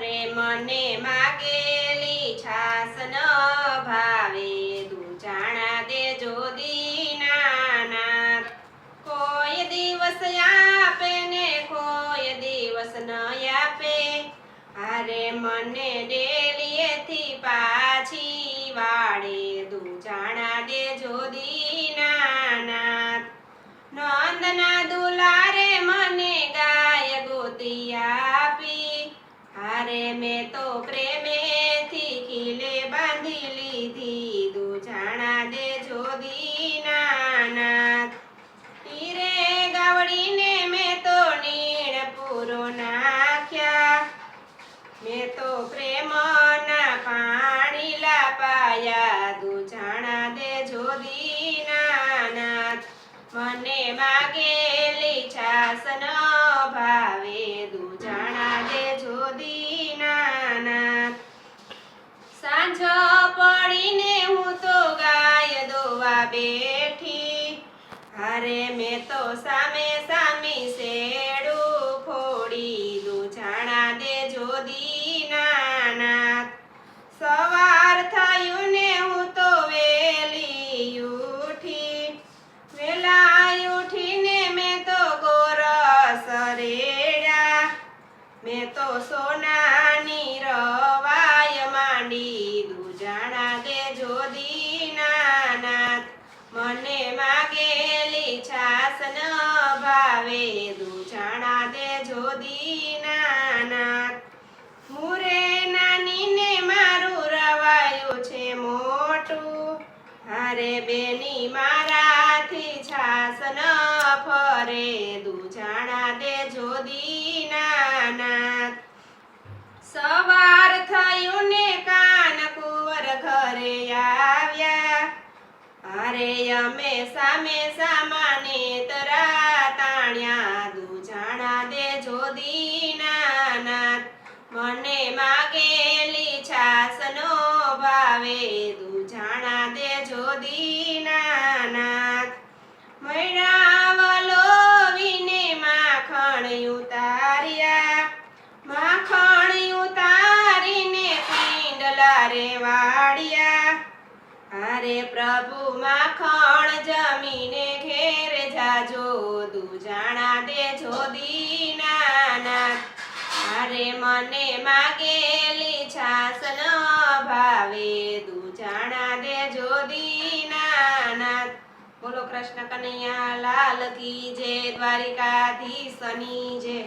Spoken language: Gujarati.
અરે મને માગેલી છાસ ન ભાવે દૂજાણા દેજો દીનાનાથ. કોઈ દિવસ આપે ને કોઈ દિવસ ન આપે. અરે મને ડેલીએથી પાછી વાળે દૂજાણા દેજો દીનાનાથ. નંદના હારે મેં તો પ્રેમેથી ખીલે બાંધી લીધી. દુજાણા જોદી નાના હીરે ગાવડીને મેં તો નીણ પૂરો નાખ્યા. મેં તો પ્રેમના પાણી લાપાયા. દુજાણા દેજો દીનાનાથ મને માગેલી ન ભાવે. દુજાણા દે દીનાનાથ સાંજ પડીને હું તો ગાય દોવા બેઠી. હારે મેં તો સામે સામી શેડું ફોડી દુજાણા દેજો દીનાનાથ. સવાર થયું ને હું તો વેલી ઉઠી. વેલા ઉઠીને મેં તો ગોરસ રેડ્યા મેં તો સોનાની રવાય માંડી દુજાણા દેજો દીનાનાથ, મને માગેલી છાસ ન ભાવે. દુજાણા દેજો દીનાનાથ, મુરે નાનીને મારું રવાયું છે મોટું. હારે બેની મારાથી છાસ ન ફરે. દુજાણા દેજો દીનાનાથ, સવાર થયું સામે સામાને તરા તાણ્યા, દુજાણા દેજો દીનાનાથ. મને માગેલી છાસ નો ભાવે, દુજાણા દેજો દીનાનાથ. મૈરાવલો અરે પ્રભુ માખણ જમીને ઘેર જાજો દુજાણા દેજો દીનાનાથ અરે મને માગેલી છાસ ન ભાવે દુજાણા દેજો દીનાનાથ બોલો કૃષ્ણ કનૈયા, લાલ કી જે દ્વારિકાધીશની જય.